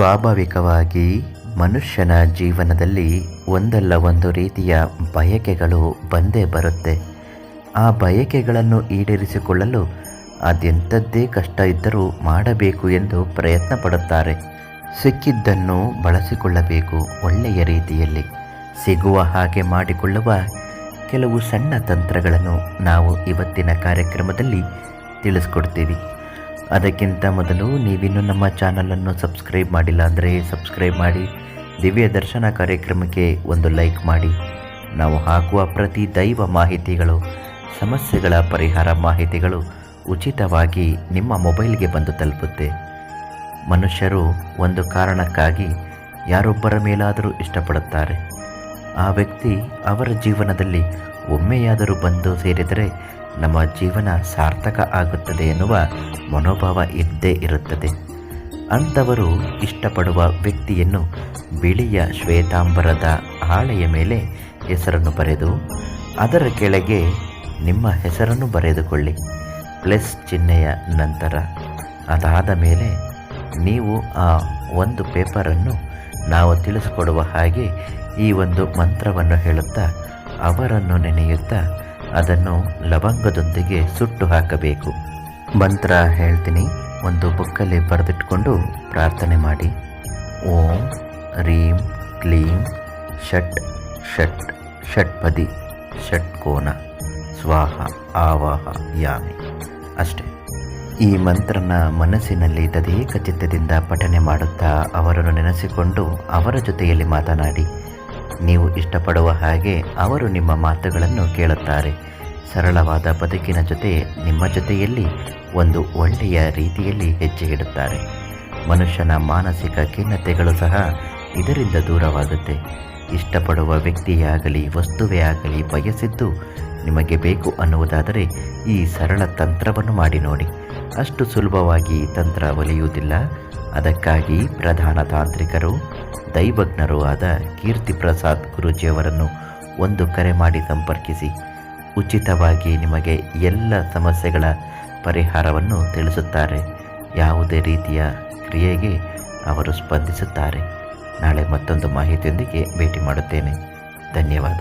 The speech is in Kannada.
ಸ್ವಾಭಾವಿಕವಾಗಿ ಮನುಷ್ಯನ ಜೀವನದಲ್ಲಿ ಒಂದಲ್ಲ ಒಂದು ರೀತಿಯ ಬಯಕೆಗಳು ಬಂದೇ ಬರುತ್ತೆ. ಆ ಬಯಕೆಗಳನ್ನು ಈಡೇರಿಸಿಕೊಳ್ಳಲು ಅದೆಂಥದ್ದೇ ಕಷ್ಟ ಇದ್ದರೂ ಮಾಡಬೇಕು ಎಂದು ಪ್ರಯತ್ನ ಪಡುತ್ತಾರೆ. ಸಿಕ್ಕಿದ್ದನ್ನು ಬಳಸಿಕೊಳ್ಳಬೇಕು ಒಳ್ಳೆಯ ರೀತಿಯಲ್ಲಿ. ಸಿಗುವ ಹಾಗೆ ಮಾಡಿಕೊಳ್ಳುವ ಕೆಲವು ಸಣ್ಣ ತಂತ್ರಗಳನ್ನು ನಾವು ಇವತ್ತಿನ ಕಾರ್ಯಕ್ರಮದಲ್ಲಿ ತಿಳಿಸ್ಕೊಡ್ತೀವಿ. ಅದಕ್ಕಿಂತ ಮೊದಲು ನೀವಿನ್ನೂ ನಮ್ಮ ಚಾನಲನ್ನು ಸಬ್ಸ್ಕ್ರೈಬ್ ಮಾಡಿಲ್ಲ ಅಂದರೆ ಸಬ್ಸ್ಕ್ರೈಬ್ ಮಾಡಿ, ದಿವ್ಯ ದರ್ಶನ ಕಾರ್ಯಕ್ರಮಕ್ಕೆ ಒಂದು ಲೈಕ್ ಮಾಡಿ. ನಾವು ಹಾಕುವ ಪ್ರತಿ ದೈವ ಮಾಹಿತಿಗಳು, ಸಮಸ್ಯೆಗಳ ಪರಿಹಾರ ಮಾಹಿತಿಗಳು ಉಚಿತವಾಗಿ ನಿಮ್ಮ ಮೊಬೈಲ್ಗೆ ಬಂದು ತಲುಪುತ್ತೆ. ಮನುಷ್ಯರು ಒಂದು ಕಾರಣಕ್ಕಾಗಿ ಯಾರೊಬ್ಬರ ಮೇಲಾದರೂ ಇಷ್ಟಪಡುತ್ತಾರೆ. ಆ ವ್ಯಕ್ತಿ ಅವರ ಜೀವನದಲ್ಲಿ ಒಮ್ಮೆಯಾದರೂ ಬಂದು ಸೇರಿದರೆ ನಮ್ಮ ಜೀವನ ಸಾರ್ಥಕ ಆಗುತ್ತದೆ ಎನ್ನುವ ಮನೋಭಾವ ಇದ್ದೇ ಇರುತ್ತದೆ. ಅಂಥವರು ಇಷ್ಟಪಡುವ ವ್ಯಕ್ತಿಯನ್ನು ಬಿಳಿಯ ಶ್ವೇತಾಂಬರದ ಹಾಳೆಯ ಮೇಲೆ ಹೆಸರನ್ನು ಬರೆದು, ಅದರ ಕೆಳಗೆ ನಿಮ್ಮ ಹೆಸರನ್ನು ಬರೆದುಕೊಳ್ಳಿ. ಪ್ಲಸ್ ಚಿಹ್ನೆಯ ನಂತರ ಅದಾದ ಮೇಲೆ ನೀವು ಆ ಒಂದು ಪೇಪರನ್ನು ನಾವು ತಿಳಿಸಿಕೊಡುವ ಹಾಗೆ ಈ ಒಂದು ಮಂತ್ರವನ್ನು ಹೇಳುತ್ತಾ ಅವರನ್ನು ನೆನೆಯುತ್ತಾ ಅದನ್ನು ಲವಂಗದೊಂದಿಗೆ ಸುಟ್ಟು ಹಾಕಬೇಕು. ಮಂತ್ರ ಹೇಳ್ತೀನಿ. ಒಂದು ಬುಕ್ಕಲ್ಲಿ ಬರೆದಿಟ್ಕೊಂಡು ಪ್ರಾರ್ಥನೆ ಮಾಡಿ. ಓಂ, ರೀಂ, ಕ್ಲೀಂ, ಷಟ್ ಷಟ್, ಷಟ್ಪದಿ, ಷಟ್ಕೋನ, ಸ್ವಾಹ, ಆವಾಹ, ಯಾಮಿ. ಅಷ್ಟೇ. ಈ ಮಂತ್ರನ ಮನಸ್ಸಿನಲ್ಲಿ ತದೇಕ ಚಿತ್ತದಿಂದ ಪಠನೆ ಮಾಡುತ್ತಾ ಅವರನ್ನು ನೆನೆಸಿಕೊಂಡು ಅವರ ಜೊತೆಯಲ್ಲಿ ಮಾತನಾಡಿ. ನೀವು ಇಷ್ಟಪಡುವ ಹಾಗೆ ಅವರು ನಿಮ್ಮ ಮಾತುಗಳನ್ನು ಕೇಳುತ್ತಾರೆ. ಸರಳವಾದ ಬದುಕಿನ ಜೊತೆ ನಿಮ್ಮ ಜೊತೆಯಲ್ಲಿ ಒಂದು ಒಳ್ಳೆಯ ರೀತಿಯಲ್ಲಿ ಹೆಜ್ಜೆ ಇಡುತ್ತಾರೆ. ಮನುಷ್ಯನ ಮಾನಸಿಕ ಖಿನ್ನತೆಗಳು ಸಹ ಇದರಿಂದ ದೂರವಾಗುತ್ತೆ. ಇಷ್ಟಪಡುವ ವ್ಯಕ್ತಿಯಾಗಲಿ, ವಸ್ತುವೇ ಆಗಲಿ ಬಯಸಿದ್ದು ನಿಮಗೆ ಬೇಕು ಅನ್ನುವುದಾದರೆ ಈ ಸರಳ ತಂತ್ರವನ್ನು ಮಾಡಿ ನೋಡಿ. ಅಷ್ಟು ಸುಲಭವಾಗಿ ತಂತ್ರ ಒಲಿಯುವುದಿಲ್ಲ. ಅದಕ್ಕಾಗಿ ಪ್ರಧಾನ ತಾಂತ್ರಿಕರು ದೈವಜ್ಞರೂ ಆದ ಕೀರ್ತಿ ಪ್ರಸಾದ್ ಗುರೂಜಿಯವರನ್ನು ಒಂದು ಕರೆ ಮಾಡಿ ಸಂಪರ್ಕಿಸಿ, ಉಚಿತವಾಗಿ ನಿಮಗೆ ಎಲ್ಲ ಸಮಸ್ಯೆಗಳ ಪರಿಹಾರವನ್ನು ತಿಳಿಸುತ್ತಾರೆ. ಯಾವುದೇ ರೀತಿಯ ಕ್ರಿಯೆಗೆ ಅವರು ಸ್ಪಂದಿಸುತ್ತಾರೆ. ನಾಳೆ ಮತ್ತೊಂದು ಮಾಹಿತಿಯೊಂದಿಗೆ ಭೇಟಿ ಮಾಡುತ್ತೇನೆ. ಧನ್ಯವಾದ.